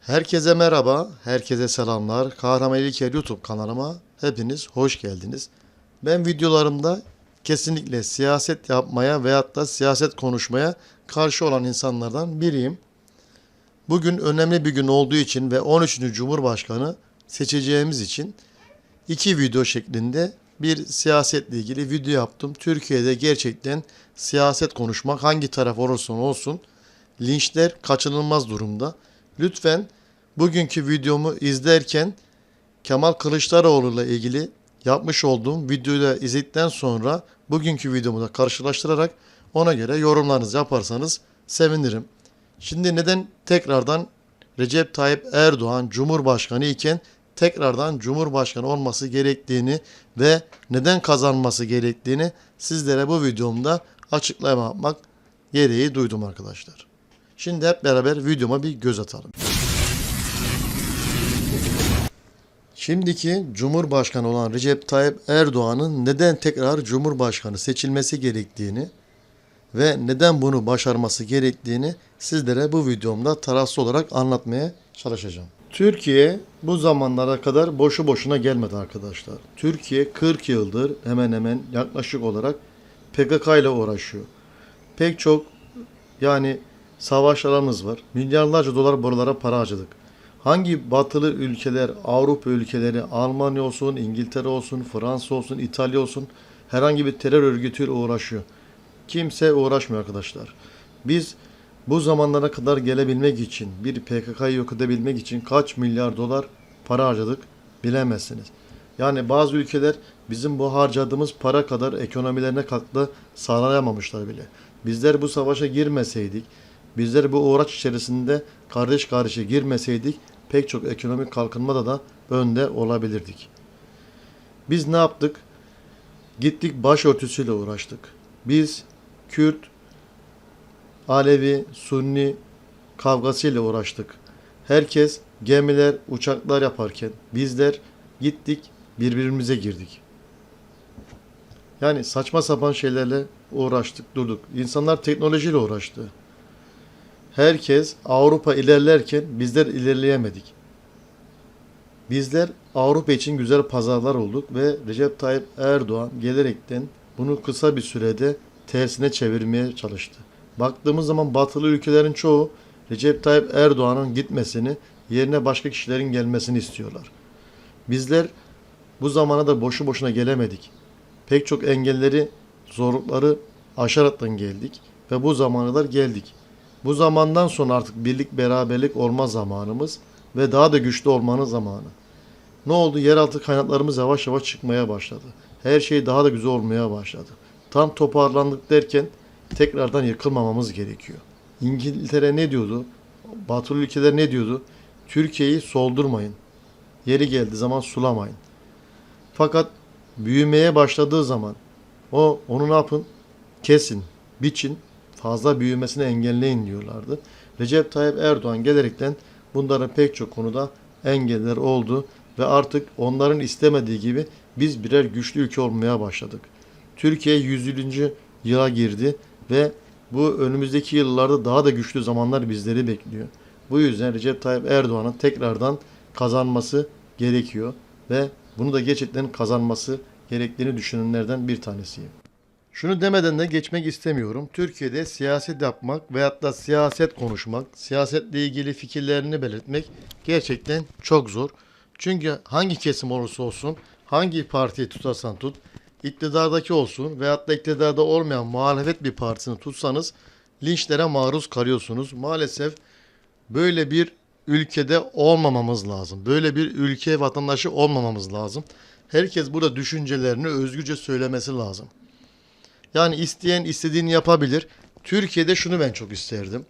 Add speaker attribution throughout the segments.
Speaker 1: Herkese merhaba, herkese selamlar. Kahraman İlker YouTube kanalıma hepiniz hoş geldiniz. Ben videolarımda kesinlikle siyaset yapmaya veyahut da siyaset konuşmaya karşı olan insanlardan biriyim. Bugün önemli bir gün olduğu için ve 13. Cumhurbaşkanı seçeceğimiz için iki video şeklinde bir siyasetle ilgili video yaptım. Türkiye'de gerçekten siyaset konuşmak hangi taraf olursa olsun linçler kaçınılmaz durumda. Lütfen bugünkü videomu izlerken Kemal Kılıçdaroğlu ile ilgili yapmış olduğum videoyu da izledikten sonra bugünkü videomu da karşılaştırarak ona göre yorumlarınızı yaparsanız sevinirim. Şimdi neden tekrardan Recep Tayyip Erdoğan Cumhurbaşkanı iken tekrardan Cumhurbaşkanı olması gerektiğini ve neden kazanması gerektiğini sizlere bu videomda açıklama yapmak gereği duydum arkadaşlar. Şimdi hep beraber videoma bir göz atalım. Şimdiki Cumhurbaşkanı olan Recep Tayyip Erdoğan'ın neden tekrar Cumhurbaşkanı seçilmesi gerektiğini ve neden bunu başarması gerektiğini sizlere bu videomda tarafsız olarak anlatmaya çalışacağım. Türkiye bu zamanlara kadar boşu boşuna gelmedi arkadaşlar. Türkiye 40 yıldır hemen hemen yaklaşık olarak PKK ile uğraşıyor. Pek çok yani savaşlarımız var. Milyarlarca dolar buralara para harcadık. Hangi batılı ülkeler, Avrupa ülkeleri, Almanya olsun, İngiltere olsun, Fransa olsun, İtalya olsun herhangi bir terör örgütüyle uğraşıyor. Kimse uğraşmıyor arkadaşlar. Biz bu zamanlara kadar gelebilmek için, bir PKK'yı yok edebilmek için kaç milyar dolar para harcadık bilemezsiniz. Yani bazı ülkeler bizim bu harcadığımız para kadar ekonomilerine katkı sağlayamamışlar bile. Bizler bu savaşa girmeseydik, bizler bu uğraş içerisinde kardeş kardeşe girmeseydik pek çok ekonomik kalkınmada da önde olabilirdik. Biz ne yaptık? Gittik başörtüsüyle uğraştık. Biz Kürt, Alevi, Sunni kavgasıyla uğraştık. Herkes gemiler, uçaklar yaparken bizler gittik birbirimize girdik. Yani saçma sapan şeylerle uğraştık, durduk. İnsanlar teknolojiyle uğraştı. Herkes Avrupa ilerlerken bizler ilerleyemedik. Bizler Avrupa için güzel pazarlar olduk ve Recep Tayyip Erdoğan gelerekten bunu kısa bir sürede tersine çevirmeye çalıştı. Baktığımız zaman batılı ülkelerin çoğu Recep Tayyip Erdoğan'ın gitmesini, yerine başka kişilerin gelmesini istiyorlar. Bizler bu zamana da boşu boşuna gelemedik. Pek çok engelleri, zorlukları aşaraktan geldik ve bu zamana kadar geldik. Bu zamandan sonra artık birlik beraberlik olma zamanımız ve daha da güçlü olmanın zamanı. Ne oldu? Yeraltı kaynaklarımız yavaş yavaş çıkmaya başladı. Her şey daha da güzel olmaya başladı. Tam toparlandık derken tekrardan yıkılmamamız gerekiyor. İngiltere ne diyordu? Batılı ülkeler ne diyordu? Türkiye'yi soldurmayın. Yeri geldiği zaman sulamayın. Fakat büyümeye başladığı zaman o onu ne yapın? Kesin, biçin, fazla büyümesini engelleyin diyorlardı. Recep Tayyip Erdoğan gelerekten bunların pek çok konuda engeller oldu ve artık onların istemediği gibi biz birer güçlü ülke olmaya başladık. Türkiye 100. yıla girdi ve bu önümüzdeki yıllarda daha da güçlü zamanlar bizleri bekliyor. Bu yüzden Recep Tayyip Erdoğan'ın tekrardan kazanması gerekiyor ve bunu da gerçekten kazanması gerektiğini düşünenlerden bir tanesiyim. Şunu demeden de geçmek istemiyorum. Türkiye'de siyaset yapmak veyahut da siyaset konuşmak, siyasetle ilgili fikirlerini belirtmek gerçekten çok zor. Çünkü hangi kesim olursa olsun, hangi partiyi tutarsan tut, iktidardaki olsun veyahut da iktidarda olmayan muhalefet bir partisini tutsanız linçlere maruz kalıyorsunuz. Maalesef böyle bir ülkede olmamamız lazım. Böyle bir ülke vatandaşı olmamamız lazım. Herkes burada düşüncelerini özgürce söylemesi lazım. Yani isteyen istediğini yapabilir. Türkiye'de şunu ben çok isterdim.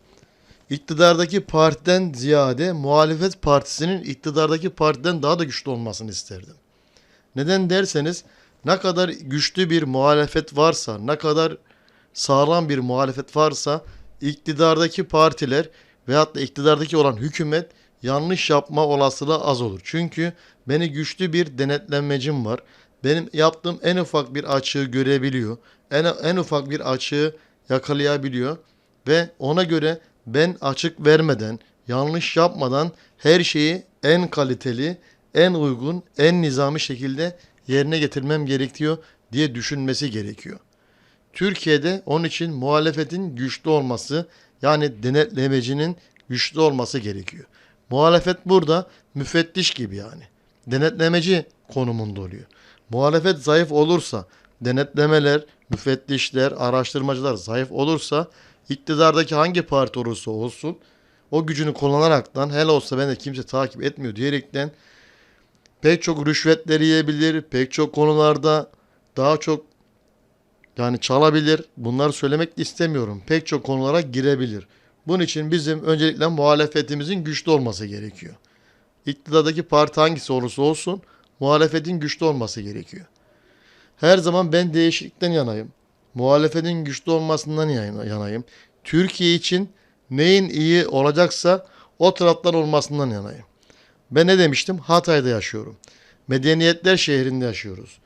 Speaker 1: İktidardaki partiden ziyade muhalefet partisinin iktidardaki partiden daha da güçlü olmasını isterdim. Neden derseniz ne kadar güçlü bir muhalefet varsa, ne kadar sağlam bir muhalefet varsa iktidardaki partiler veyahut da iktidardaki olan hükümet yanlış yapma olasılığı az olur. Çünkü beni güçlü bir denetlenmecim var. Benim yaptığım en ufak bir açığı görebiliyor. En, en ufak bir açığı yakalayabiliyor. Ve ona göre ben açık vermeden, yanlış yapmadan her şeyi en kaliteli, en uygun, en nizami şekilde yerine getirmem gerekiyor diye düşünmesi gerekiyor. Türkiye'de onun için muhalefetin güçlü olması yani denetlemecinin güçlü olması gerekiyor. Muhalefet burada müfettiş gibi yani. Denetlemeci konumunda oluyor. Muhalefet zayıf olursa, denetlemeler, müfettişler, araştırmacılar zayıf olursa iktidardaki hangi parti olursa olsun o gücünü kullanaraktan hele olsa ben de kimse takip etmiyor diyerekten pek çok rüşvetleri yiyebilir, pek çok konularda daha çok yani çalabilir. Bunları söylemek istemiyorum. Pek çok konulara girebilir. Bunun için bizim öncelikle muhalefetimizin güçlü olması gerekiyor. İktidardaki parti hangisi olursa olsun muhalefetin güçlü olması gerekiyor. Her zaman ben değişiklikten yanayım. Muhalefetin güçlü olmasından yana- yanayım. Türkiye için neyin iyi olacaksa o taraftan olmasından yanayım. Ben ne demiştim? Hatay'da yaşıyorum. Medeniyetler şehrinde yaşıyoruz.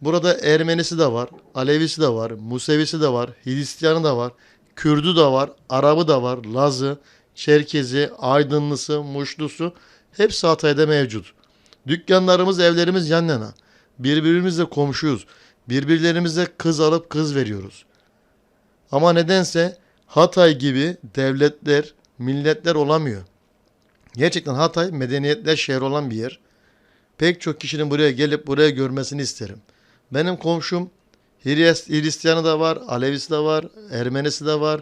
Speaker 1: Burada Ermenisi de var, Alevisi de var, Musevisi de var, Hristiyanı da var, Kürdü de var, Arabı da var, Lazı, Çerkezi, Aydınlısı, Muşlusu hepsi Hatay'da mevcut. Dükkanlarımız, evlerimiz yan yana. Birbirimizle komşuyuz. Birbirlerimize kız alıp kız veriyoruz. Ama nedense Hatay gibi devletler, milletler olamıyor. Gerçekten Hatay medeniyetler şehri olan bir yer. Pek çok kişinin buraya gelip buraya görmesini isterim. Benim komşum Hristiyanı da var, Alevisi de var, Ermenisi de var.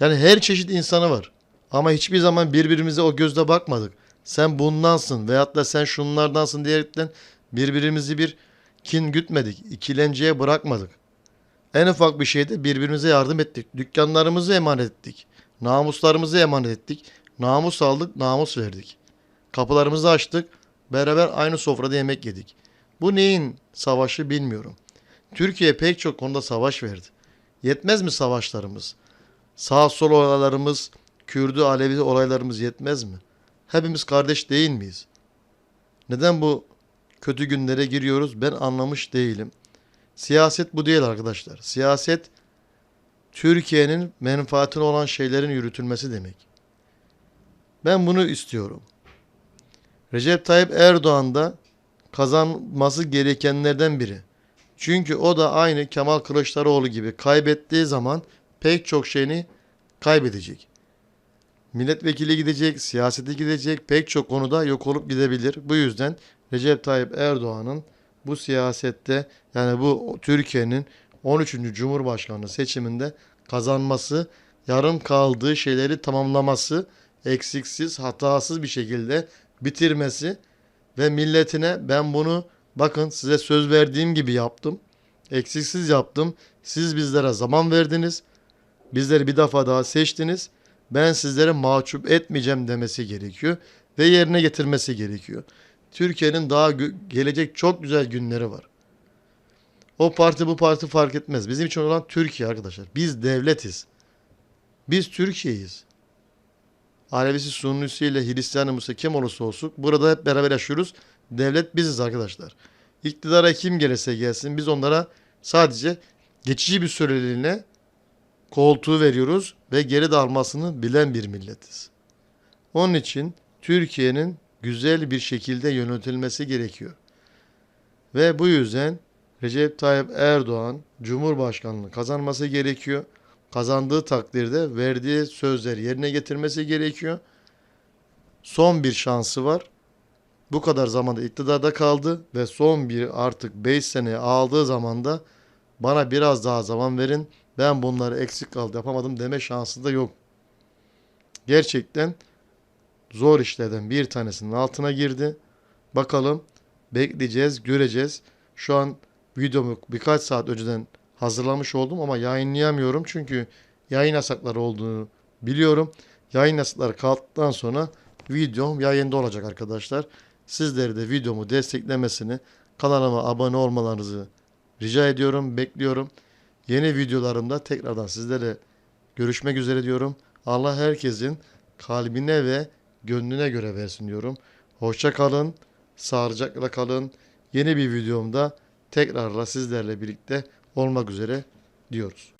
Speaker 1: Yani her çeşit insanı var. Ama hiçbir zaman birbirimize o gözle bakmadık. Sen bundansın veyahut da sen şunlardansın diyerekten birbirimizi bir kin gütmedik. ikilenceye bırakmadık. En ufak bir şeyde birbirimize yardım ettik. Dükkanlarımızı emanet ettik. Namuslarımızı emanet ettik. Namus aldık, namus verdik. Kapılarımızı açtık. Beraber aynı sofrada yemek yedik. Bu neyin savaşı bilmiyorum. Türkiye pek çok konuda savaş verdi. Yetmez mi savaşlarımız? Sağ sol olaylarımız, Kürdü Alevi olaylarımız yetmez mi? Hepimiz kardeş değil miyiz? Neden bu kötü günlere giriyoruz ben anlamış değilim. Siyaset bu değil arkadaşlar. Siyaset Türkiye'nin menfaatine olan şeylerin yürütülmesi demek. Ben bunu istiyorum. Recep Tayyip Erdoğan da kazanması gerekenlerden biri. Çünkü o da aynı Kemal Kılıçdaroğlu gibi kaybettiği zaman pek çok şeyini kaybedecek. Milletvekili gidecek, siyasete gidecek, pek çok konuda yok olup gidebilir. Bu yüzden Recep Tayyip Erdoğan'ın bu siyasette yani bu Türkiye'nin 13. Cumhurbaşkanlığı seçiminde kazanması, yarım kaldığı şeyleri tamamlaması, eksiksiz, hatasız bir şekilde bitirmesi ve milletine ben bunu bakın size söz verdiğim gibi yaptım. Eksiksiz yaptım. Siz bizlere zaman verdiniz. Bizleri bir defa daha seçtiniz. Ben sizlere mahcup etmeyeceğim demesi gerekiyor ve yerine getirmesi gerekiyor. Türkiye'nin daha gelecek çok güzel günleri var. O parti bu parti fark etmez. Bizim için olan Türkiye arkadaşlar. Biz devletiz. Biz Türkiye'yiz. Alevisi, Sunnisiyle, Hristiyanı, Musa kim olursa olsun burada hep beraber yaşıyoruz. Devlet biziz arkadaşlar. İktidara kim gelirse gelsin biz onlara sadece geçici bir süreliğine koltuğu veriyoruz ve geri dağılmasını bilen bir milletiz. Onun için Türkiye'nin güzel bir şekilde yönetilmesi gerekiyor. Ve bu yüzden Recep Tayyip Erdoğan Cumhurbaşkanlığı kazanması gerekiyor. Kazandığı takdirde verdiği sözleri yerine getirmesi gerekiyor. Son bir şansı var. Bu kadar zamanda iktidarda kaldı ve son bir artık 5 sene aldığı zamanda bana biraz daha zaman verin. Ben bunları eksik kaldı yapamadım deme şansı da yok. Gerçekten zor işlerden bir tanesinin altına girdi. Bakalım bekleyeceğiz, göreceğiz. Şu an videomu birkaç saat önceden hazırlamış oldum ama yayınlayamıyorum çünkü yayın yasakları olduğunu biliyorum. Yayın yasakları kalktıktan sonra videom yayında olacak arkadaşlar. Sizleri de videomu desteklemesini, kanalıma abone olmalarınızı rica ediyorum, bekliyorum. Yeni videolarımda tekrardan sizlere görüşmek üzere diyorum. Allah herkesin kalbine ve gönlüne göre versin diyorum. Hoşça kalın, sağlıcakla kalın. Yeni bir videomda tekrarla sizlerle birlikte olmak üzere diyoruz.